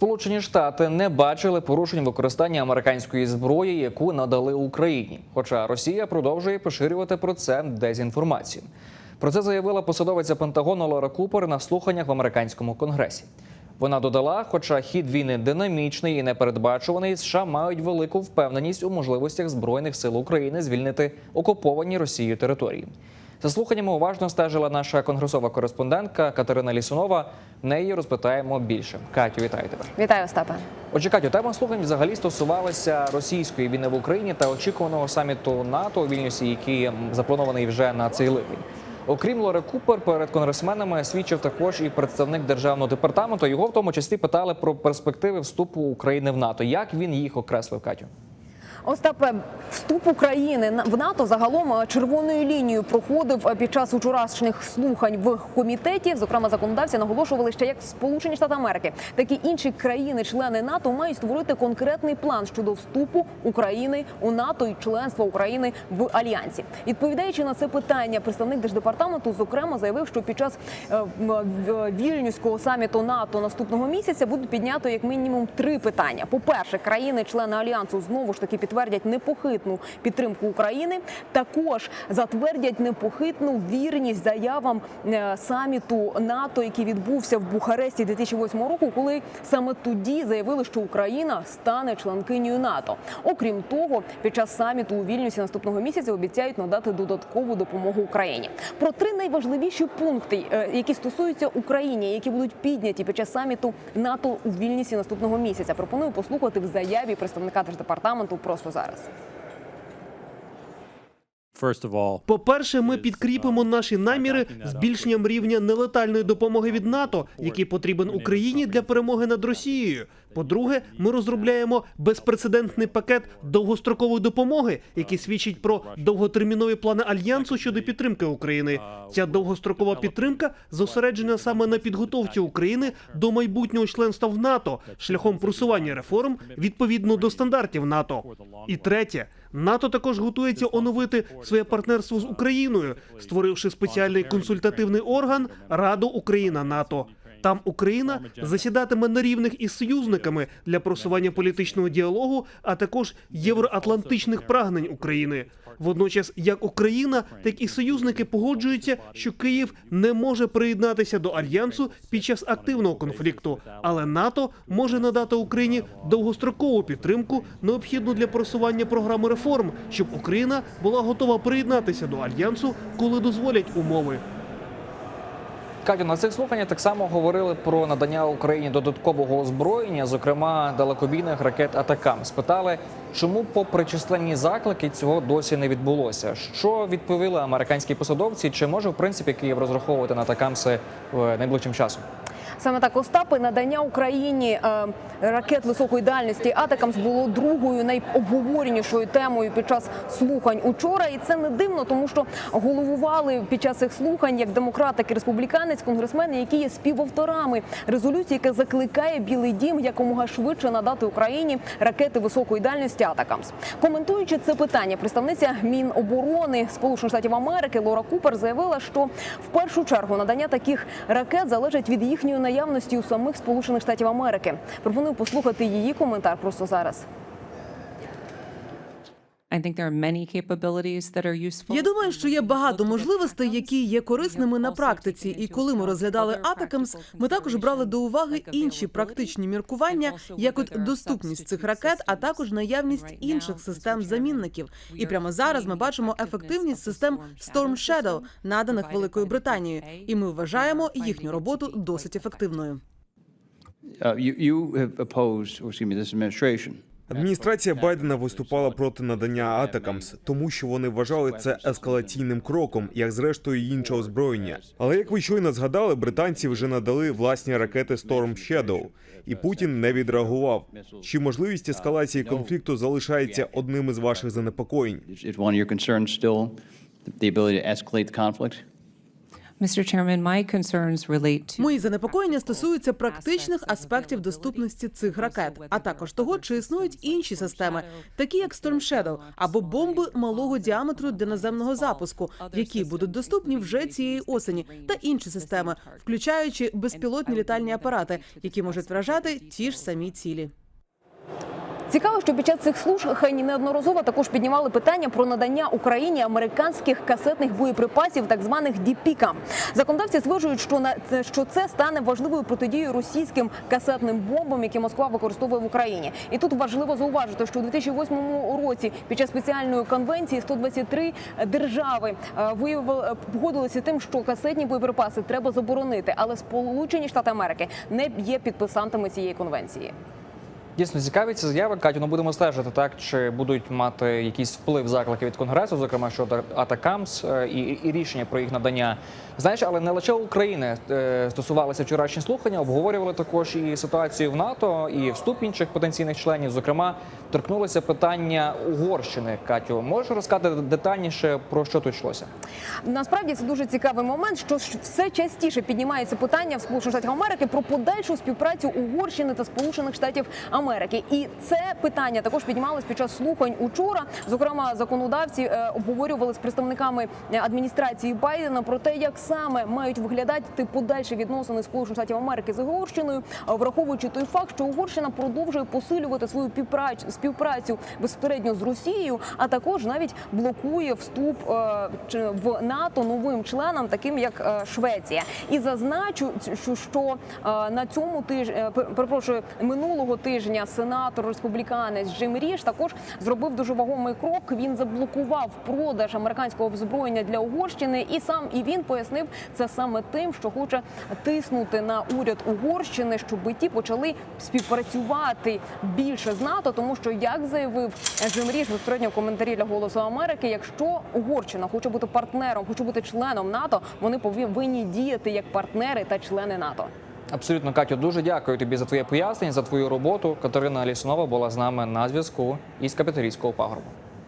Сполучені Штати не бачили порушень використання американської зброї, яку надали Україні. Хоча Росія продовжує поширювати про це дезінформацію. Про це заявила посадовиця Пентагону Лора Купер на слуханнях в американському конгресі. Вона додала, хоча хід війни динамічний і непередбачуваний, США мають велику впевненість у можливостях збройних сил України звільнити окуповані Росією території. За слуханнями уважно стежила наша конгресова кореспондентка Катерина Лісунова. Неї розпитаємо більше. Катю, вітаю тебе. Вітаю, Остапе. Отже, Катю, тема слухань взагалі стосувалася російської війни в Україні та очікуваного саміту НАТО у Вільнюсі, який запланований вже на цей липень. Окрім Лори Купер, перед конгресменами свідчив також і представник державного департаменту. Його в тому числі питали про перспективи вступу України в НАТО. Як він їх окреслив, Катю? Остапе, вступ України в НАТО загалом е, червоною лінією проходив е, під час вчорашніх слухань в комітеті. Зокрема, законодавці наголошували, що як Сполучені Штати Америки, так і інші країни-члени НАТО мають створити конкретний план щодо вступу України у НАТО і членства України в альянсі. Відповідаючи на це питання, представник держдепартаменту зокрема заявив, що під час е, вільнюського саміту НАТО наступного місяця будуть піднято як мінімум три питання. По перше, країни-члени альянсу знову ж таки підтвердять непохитну підтримку України. Також затвердять непохитну вірність заявам е, саміту НАТО, який відбувся в Бухаресті 2008 року, коли саме тоді заявили, що Україна стане членкинею НАТО. Окрім того, під час саміту у Вільнюсі наступного місяця обіцяють надати додаткову допомогу Україні. Про три найважливіші пункти, е, які стосуються України, які будуть підняті під час саміту НАТО у Вільнюсі наступного місяця. Пропоную послухати в заяві представника держдепартаменту просто próximas horas. По-перше, ми підкріпимо наші наміри збільшенням рівня нелетальної допомоги від НАТО, який потрібен Україні для перемоги над Росією. По-друге, ми розробляємо безпрецедентний пакет довгострокової допомоги, який свідчить про довготермінові плани альянсу щодо підтримки України. Ця довгострокова підтримка зосереджена саме на підготовці України до майбутнього членства в НАТО шляхом просування реформ відповідно до стандартів НАТО. І третє. НАТО також готується оновити своє партнерство з Україною, створивши спеціальний консультативний орган Раду Україна НАТО. Там Україна засідатиме на рівних із союзниками для просування політичного діалогу, а також євроатлантичних прагнень України. Водночас, як Україна, так і союзники погоджуються, що Київ не може приєднатися до альянсу під час активного конфлікту, але НАТО може надати Україні довгострокову підтримку, необхідну для просування програми реформ, щоб Україна була готова приєднатися до альянсу, коли дозволять умови. Катю, на цих слуханнях так само говорили про надання Україні додаткового озброєння, зокрема далекобійних ракет Атакам. Спитали, чому, попри численні заклики, цього досі не відбулося. Що відповіли американські посадовці? Чи може в принципі Київ розраховувати на Атакамси в найближчим часом? Саме так Остапи надання Україні е, ракет високої дальності Атакамс було другою найобговоренішою темою під час слухань учора. І це не дивно, тому що головували під час цих слухань як демократ, так і республіканець, конгресмени, які є співавторами резолюції, яка закликає Білий Дім якомога швидше надати Україні ракети високої дальності Атакамс. Коментуючи це питання, представниця Міноборони Сполучених Штатів Америки Лора Купер заявила, що в першу чергу надання таких ракет залежить від їхньої наявності у самих Сполучених Штатів Америки. Пропоную послухати її коментар просто зараз. Я думаю, що є багато можливостей, які є корисними на практиці. І коли ми розглядали Атакамс, ми також брали до уваги інші практичні міркування, як от доступність цих ракет, а також наявність інших систем замінників. І прямо зараз ми бачимо ефективність систем Storm Shadow, наданих Великою Британією, і ми вважаємо їхню роботу досить ефективною. Uh, You you have opposed, or excuse me, this administration Адміністрація Байдена виступала проти надання Атакамс, тому що вони вважали це ескалаційним кроком, як зрештою інше озброєння. Але як ви щойно згадали, британці вже надали власні ракети Storm Shadow, і Путін не відреагував. Чи можливість ескалації конфлікту залишається одним із ваших занепокоєнь? Мої занепокоєння стосуються практичних аспектів доступності цих ракет, а також того, чи існують інші системи, такі як Storm Shadow або бомби малого діаметру для наземного запуску, які будуть доступні вже цієї осені, та інші системи, включаючи безпілотні літальні апарати, які можуть вражати ті ж самі цілі. Цікаво, що під час цих слухань неодноразово також піднімали питання про надання Україні американських касетних боєприпасів, так званих діпіка. Законодавці стверджують, що на що це стане важливою протидією російським касетним бомбам, які Москва використовує в Україні. І тут важливо зауважити, що у 2008 році під час спеціальної конвенції 123 держави е, виявили е, погодилися тим, що касетні боєприпаси треба заборонити, але Сполучені Штати Америки не є підписантами цієї конвенції. Дійсно цікаві ці заяви, Катю. Ну будемо стежити, так чи будуть мати якийсь вплив заклики від конгресу, зокрема щодо Атакамс е, і, і рішення про їх надання. Знаєш, але не лише України е, стосувалися вчорашні слухання, обговорювали також і ситуацію в НАТО, і вступ інших потенційних членів. Зокрема, торкнулося питання Угорщини. Катю, можеш розказати детальніше про що тут йшлося? Насправді це дуже цікавий момент, що все частіше піднімається питання в Сполучених Штатах Америки про подальшу співпрацю Угорщини та Сполучених Штатів Америки. І це питання також піднімалось під час слухань учора. Зокрема, законодавці е, обговорювали з представниками адміністрації Байдена про те, як саме мають виглядати подальші відносини Сполучених Штатів Америки з Угорщиною, враховуючи той факт, що Угорщина продовжує посилювати свою півпрацю співпрацю безпосередньо з Росією, а також навіть блокує вступ е, в НАТО новим членам, таким як е, Швеція. І зазначу, що, е, на цьому тижні, перепрошую, минулого тижня сенатор республіканець Джим Ріш також зробив дуже вагомий крок. Він заблокував продаж американського озброєння для Угорщини, і сам і він пояснив це саме тим, що хоче тиснути на уряд Угорщини, щоб ті почали співпрацювати більше з НАТО, тому що як заявив Джим Ріш безпосередньо в коментарі для голосу Америки, якщо Угорщина хоче бути партнером, хоче бути членом НАТО, вони повинні діяти як партнери та члени НАТО. Абсолютно, Катю, дуже дякую тобі за твоє пояснення, за твою роботу. Катерина Лісунова була з нами на зв'язку із капіталійського пагорбу.